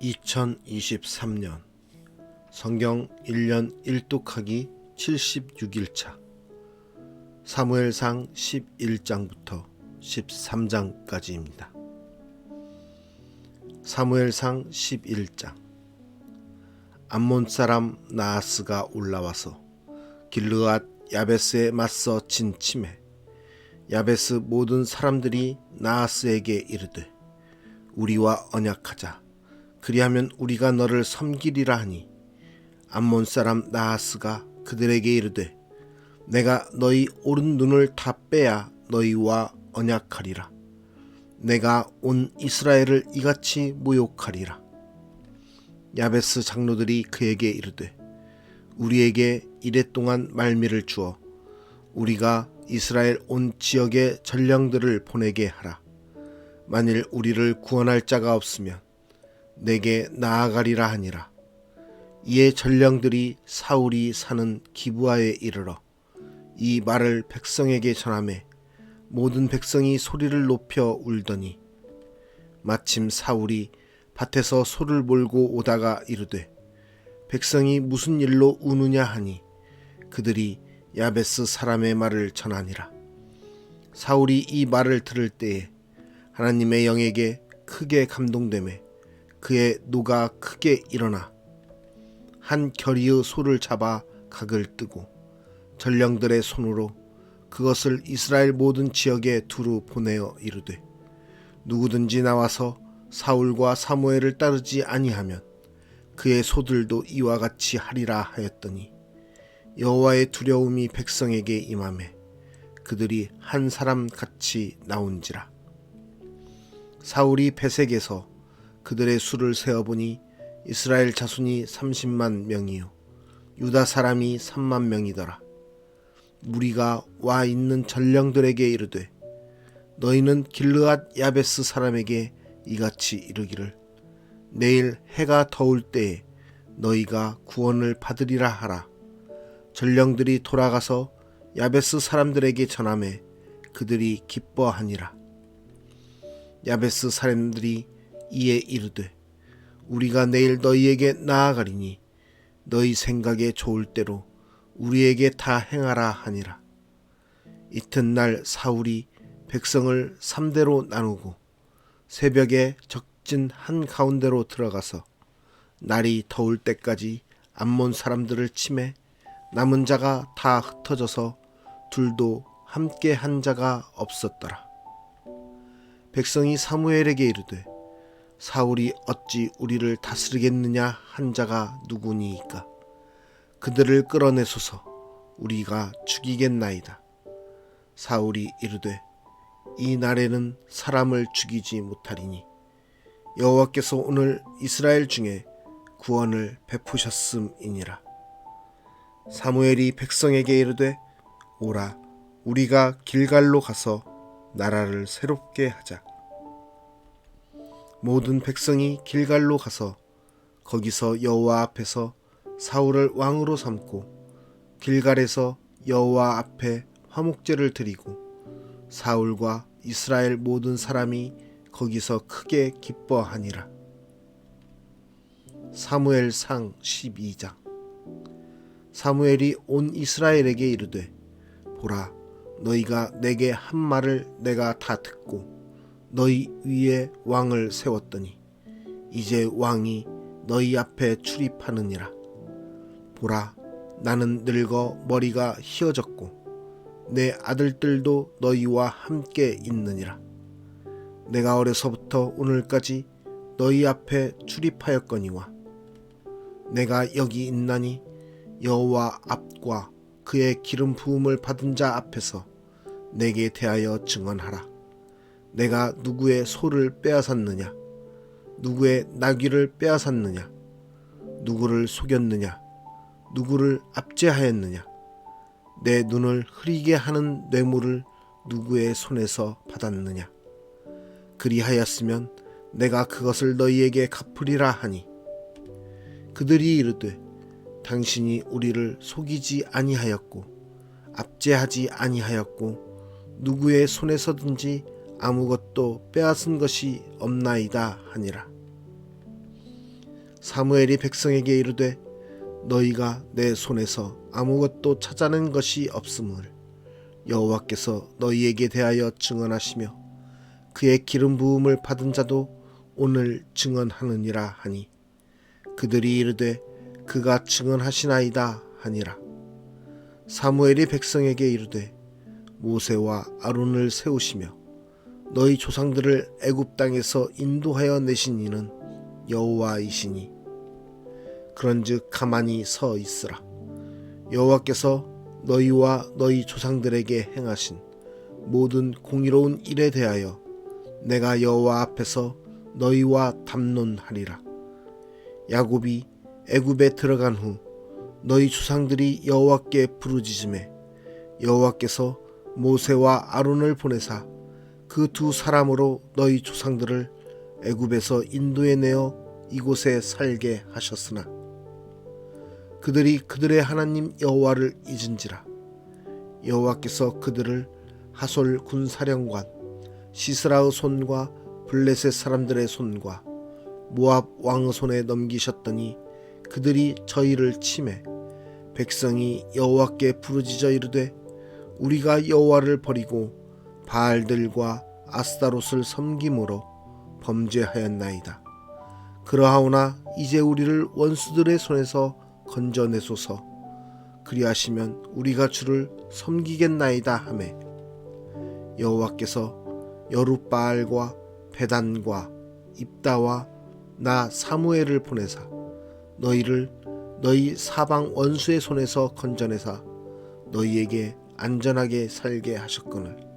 2023년 성경 1년 1독하기 76일차 사무엘상 11장부터 13장까지입니다. 사무엘상 11장 암몬 사람 나아스가 올라와서 길르앗 야베스에 맞서 진침해 야베스 모든 사람들이 나아스에게 이르되 우리와 언약하자 그리하면 우리가 너를 섬기리라 하니 암몬 사람 나하스가 그들에게 이르되 내가 너희 오른 눈을 다 빼야 너희와 언약하리라. 내가 온 이스라엘을 이같이 모욕하리라. 야베스 장로들이 그에게 이르되 우리에게 이랫동안 말미를 주어 우리가 이스라엘 온 지역의 전령들을 보내게 하라. 만일 우리를 구원할 자가 없으면 내게 나아가리라 하니라. 이에 전령들이 사울이 사는 기부하에 이르러 이 말을 백성에게 전하매 모든 백성이 소리를 높여 울더니 마침 사울이 밭에서 소를 몰고 오다가 이르되 백성이 무슨 일로 우느냐 하니 그들이 야베스 사람의 말을 전하니라. 사울이 이 말을 들을 때에 하나님의 영에게 크게 감동되매 그의 노가 크게 일어나 한 결의의 소를 잡아 각을 뜨고 전령들의 손으로 그것을 이스라엘 모든 지역에 두루 보내어 이르되 누구든지 나와서 사울과 사무엘을 따르지 아니하면 그의 소들도 이와 같이 하리라 하였더니 여호와의 두려움이 백성에게 임함에 그들이 한 사람 같이 나온지라. 사울이 베색에서 그들의 수를 세어보니 이스라엘 자손이 30만 명이요 유다 사람이 3만 명이더라. 무리가 와 있는 전령들에게 이르되 너희는 길르앗 야베스 사람에게 이같이 이르기를 내일 해가 더울 때에 너희가 구원을 받으리라 하라. 전령들이 돌아가서 야베스 사람들에게 전함에 그들이 기뻐하니라. 야베스 사람들이 이에 이르되 우리가 내일 너희에게 나아가리니 너희 생각에 좋을 대로 우리에게 다 행하라 하니라. 이튿날 사울이 백성을 삼대로 나누고 새벽에 적진 한 가운데로 들어가서 날이 더울 때까지 암몬 사람들을 치매 남은 자가 다 흩어져서 둘도 함께 한 자가 없었더라. 백성이 사무엘에게 이르되 사울이 어찌 우리를 다스리겠느냐 한 자가 누구니이까? 그들을 끌어내소서 우리가 죽이겠나이다. 사울이 이르되 이 날에는 사람을 죽이지 못하리니 여호와께서 오늘 이스라엘 중에 구원을 베푸셨음이니라. 사무엘이 백성에게 이르되 오라 우리가 길갈로 가서 나라를 새롭게 하자 모든 백성이 길갈로 가서 거기서 여호와 앞에서 사울을 왕으로 삼고 길갈에서 여호와 앞에 화목제를 드리고 사울과 이스라엘 모든 사람이 거기서 크게 기뻐하니라. 사무엘 상 12장 사무엘이 온 이스라엘에게 이르되 보라 너희가 내게 한 말을 내가 다 듣고 너희 위에 왕을 세웠더니 이제 왕이 너희 앞에 출입하느니라. 보라, 나는 늙어 머리가 휘어졌고 내 아들들도 너희와 함께 있느니라. 내가 어려서부터 오늘까지 너희 앞에 출입하였거니와 내가 여기 있나니 여호와 앞과 그의 기름 부음을 받은 자 앞에서 내게 대하여 증언하라. 내가 누구의 소를 빼앗았느냐? 누구의 나귀를 빼앗았느냐? 누구를 속였느냐? 누구를 압제하였느냐? 내 눈을 흐리게 하는 뇌물을 누구의 손에서 받았느냐? 그리하였으면 내가 그것을 너희에게 갚으리라 하니 그들이 이르되 당신이 우리를 속이지 아니하였고 압제하지 아니하였고 누구의 손에서든지 아무것도 빼앗은 것이 없나이다 하니라. 사무엘이 백성에게 이르되 너희가 내 손에서 아무것도 찾아낸 것이 없음을 여호와께서 너희에게 대하여 증언하시며 그의 기름 부음을 받은 자도 오늘 증언하느니라 하니 그들이 이르되 그가 증언하시나이다 하니라 사무엘이 백성에게 이르되 모세와 아론을 세우시며 너희 조상들을 애굽 땅에서 인도하여 내신 이는 여호와이시니. 그런즉 가만히 서 있으라. 여호와께서 너희와 너희 조상들에게 행하신 모든 공의로운 일에 대하여 내가 여호와 앞에서 너희와 담론하리라. 야곱이 애굽에 들어간 후 너희 조상들이 여호와께 부르짖음에 여호와께서 모세와 아론을 보내사 그 두 사람으로 너희 조상들을 애굽에서 인도해 내어 이곳에 살게 하셨으나 그들이 그들의 하나님 여호와를 잊은지라. 여호와께서 그들을 하솔 군사령관 시스라의 손과 블레셋 사람들의 손과 모압 왕의 손에 넘기셨더니 그들이 저희를 침해 백성이 여호와께 부르짖어 이르되 우리가 여호와를 버리고 바알들과 아스타롯을 섬김으로 범죄하였나이다. 그러하오나 이제 우리를 원수들의 손에서 건져내소서. 그리하시면 우리가 주를 섬기겠나이다 하매 여호와께서 여룻바알과 베단과 입다와 나 사무엘을 보내사 너희를 너희 사방 원수의 손에서 건져내사 너희에게 안전하게 살게 하셨거늘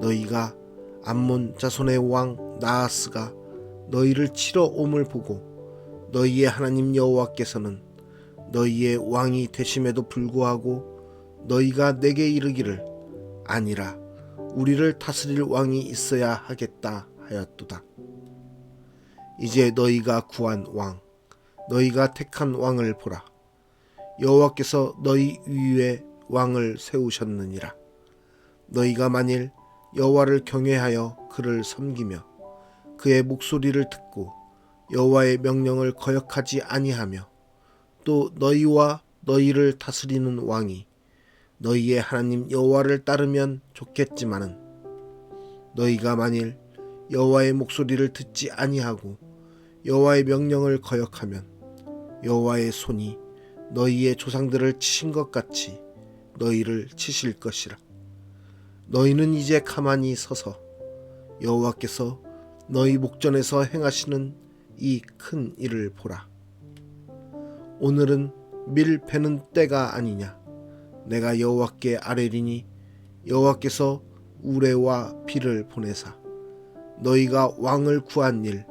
너희가 암몬 자손의 왕 나하스가 너희를 치러 옴을 보고 너희의 하나님 여호와께서는 너희의 왕이 되심에도 불구하고 너희가 내게 이르기를 아니라 우리를 다스릴 왕이 있어야 하겠다 하였도다. 이제 너희가 구한 왕, 너희가 택한 왕을 보라. 여호와께서 너희 위에 왕을 세우셨느니라. 너희가 만일 여호와를 경외하여 그를 섬기며 그의 목소리를 듣고 여호와의 명령을 거역하지 아니하며 또 너희와 너희를 다스리는 왕이 너희의 하나님 여호와를 따르면 좋겠지만은 너희가 만일 여호와의 목소리를 듣지 아니하고 여호와의 명령을 거역하면 여호와의 손이 너희의 조상들을 치신 것 같이 너희를 치실 것이라. 너희는 이제 가만히 서서 여호와께서 너희 목전에서 행하시는 이 큰 일을 보라. 오늘은 밀 베는 때가 아니냐. 내가 여호와께 아뢰리니 여호와께서 우레와 비를 보내사 너희가 왕을 구한 일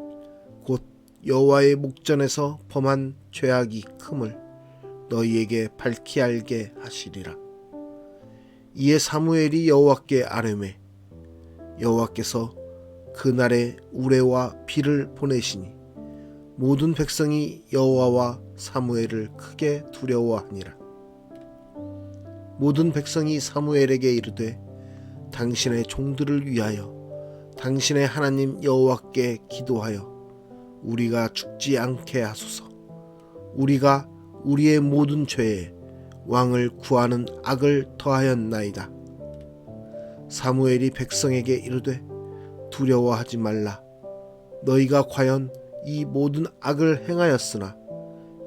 곧 여호와의 목전에서 범한 죄악이 큼을 너희에게 밝히 알게 하시리라. 이에 사무엘이 여호와께 아뢰매 여호와께서 그 날에 우레와 비를 보내시니 모든 백성이 여호와와 사무엘을 크게 두려워하니라. 모든 백성이 사무엘에게 이르되 당신의 종들을 위하여 당신의 하나님 여호와께 기도하여 우리가 죽지 않게 하소서. 우리가 우리의 모든 죄에 왕을 구하는 악을 더하였나이다. 사무엘이 백성에게 이르되 두려워하지 말라. 너희가 과연 이 모든 악을 행하였으나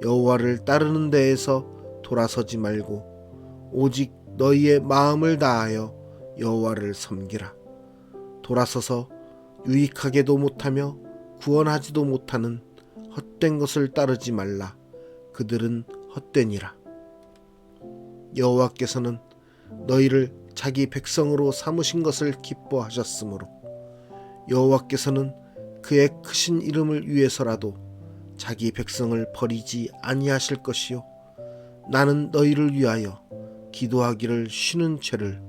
여호와를 따르는 데에서 돌아서지 말고 오직 너희의 마음을 다하여 여호와를 섬기라. 돌아서서 유익하게도 못하며 구원하지도 못하는 헛된 것을 따르지 말라. 그들은 헛되니라. 여호와께서는 너희를 자기 백성으로 삼으신 것을 기뻐하셨으므로 여호와께서는 그의 크신 이름을 위해서라도 자기 백성을 버리지 아니하실 것이요. 나는 너희를 위하여 기도하기를 쉬는 죄를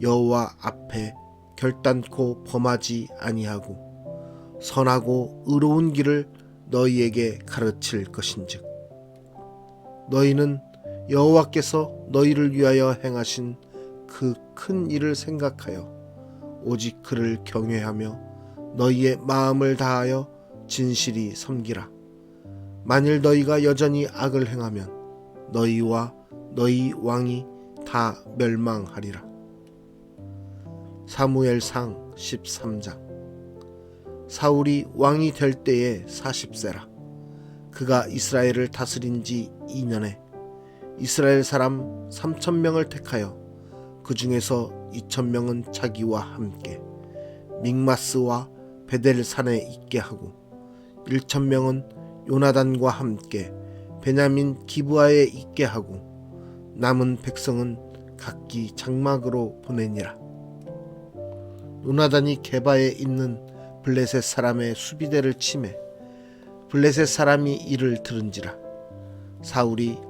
여호와 앞에 결단코 범하지 아니하고 선하고 의로운 길을 너희에게 가르칠 것인즉 너희는 여호와께서 너희를 위하여 행하신 그 큰 일을 생각하여 오직 그를 경외하며 너희의 마음을 다하여 진실이 섬기라 만일 너희가 여전히 악을 행하면 너희와 너희 왕이 다 멸망하리라. 사무엘상 13장 사울이 왕이 될 때에 40세라. 그가 이스라엘을 다스린 지 2년에 이스라엘 사람 3천 명을 택하여 그 중에서 2천 명은 자기와 함께 믹마스와 베델 산에 있게 하고 1천 명은 요나단과 함께 베냐민 기브아에 있게 하고 남은 백성은 각기 장막으로 보내니라. 요나단이 게바에 있는 블레셋 사람의 수비대를 침해 블레셋 사람이 이를 들은지라 사울이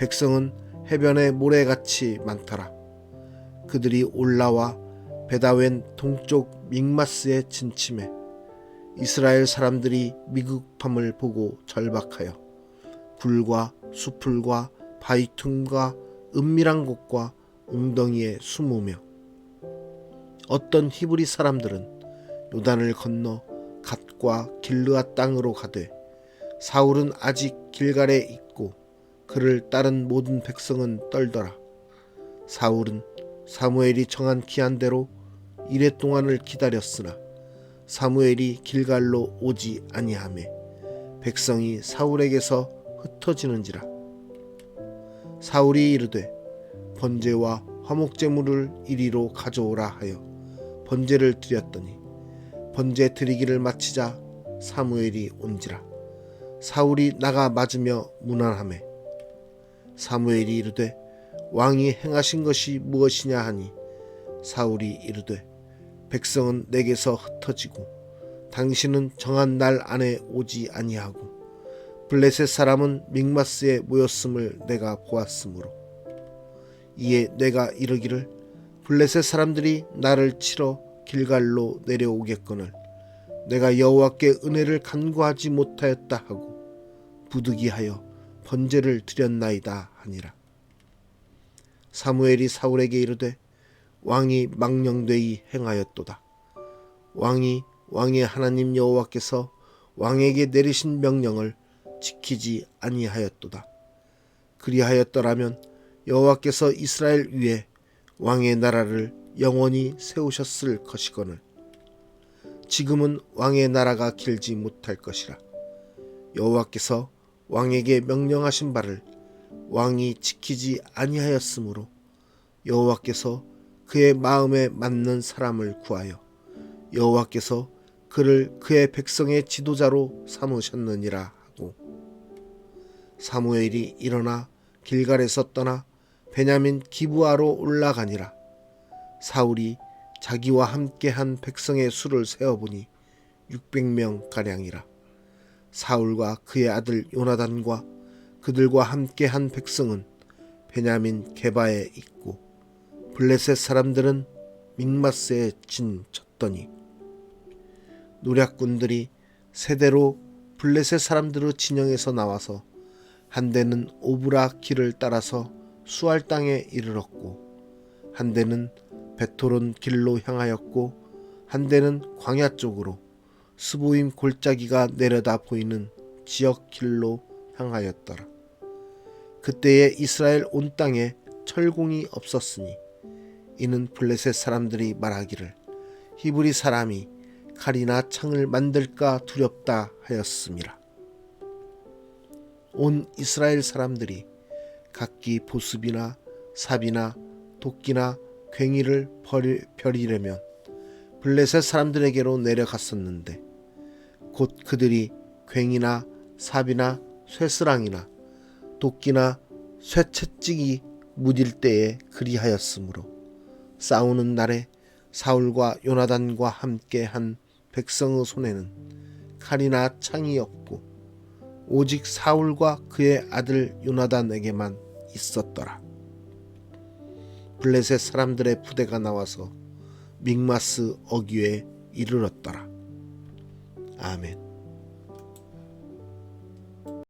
백성은 해변에 모래같이 많더라. 그들이 올라와 베다웬 동쪽 믹마스에 진침해 이스라엘 사람들이 미국함을 보고 절박하여 굴과 수풀과 바위틈과 은밀한 곳과 웅덩이에 숨으며 어떤 히브리 사람들은 요단을 건너 갓과 길르앗 땅으로 가되 사울은 아직 길갈에 그를 따른 모든 백성은 떨더라. 사울은 사무엘이 정한 기한대로 이래 동안을 기다렸으나 사무엘이 길갈로 오지 아니하매 백성이 사울에게서 흩어지는지라. 사울이 이르되 번제와 화목제물을 이리로 가져오라 하여 번제를 드렸더니 번제 드리기를 마치자 사무엘이 온지라 사울이 나가 맞으며 무난함에 사무엘이 이르되 왕이 행하신 것이 무엇이냐 하니? 사울이 이르되 백성은 내게서 흩어지고 당신은 정한 날 안에 오지 아니하고 블레셋 사람은 믹마스에 모였음을 내가 보았으므로. 이에 내가 이르기를 블레셋 사람들이 나를 치러 길갈로 내려오겠거늘 내가 여호와께 은혜를 간구하지 못하였다 하고 부득이하여 번제를 드렸나이다 하니라. 사무엘이 사울에게 이르되 왕이 망령되이 행하였도다. 왕이 왕의 하나님 여호와께서 왕에게 내리신 명령을 지키지 아니하였도다. 그리하였더라면 여호와께서 이스라엘 위에 왕의 나라를 영원히 세우셨을 것이거늘. 지금은 왕의 나라가 길지 못할 것이라. 여호와께서 왕에게 명령하신 바를 왕이 지키지 아니하였으므로 여호와께서 그의 마음에 맞는 사람을 구하여 여호와께서 그를 그의 백성의 지도자로 삼으셨느니라 하고. 사무엘이 일어나 길갈에서 떠나 베냐민 기부하로 올라가니라. 사울이 자기와 함께한 백성의 수를 세어보니 600명 가량이라. 사울과 그의 아들 요나단과 그들과 함께 한 백성은 베냐민 게바에 있고 블레셋 사람들은 믹마스에 진쳤더니 노략군들이 세대로 블레셋 사람들의 진영에서 나와서 한 대는 오브라 길을 따라서 수알 땅에 이르렀고 한 대는 베토론 길로 향하였고 한 대는 광야 쪽으로 스보임 골짜기가 내려다 보이는 지역 길로 향하였더라. 그때에 이스라엘 온 땅에 철공이 없었으니 이는 블레셋 사람들이 말하기를 히브리 사람이 칼이나 창을 만들까 두렵다 하였음이라. 온 이스라엘 사람들이 각기 보습이나 삽이나 도끼나 괭이를 벼리려면 블레셋 사람들에게로 내려갔었는데 곧 그들이 괭이나 삽이나 쇠스랑이나 도끼나 쇠채찍이 무딜 때에 그리하였으므로 싸우는 날에 사울과 요나단과 함께 한 백성의 손에는 칼이나 창이 없고 오직 사울과 그의 아들 요나단에게만 있었더라. 블레셋 사람들의 부대가 나와서 믹마스 어귀에 이르렀더라. 아멘.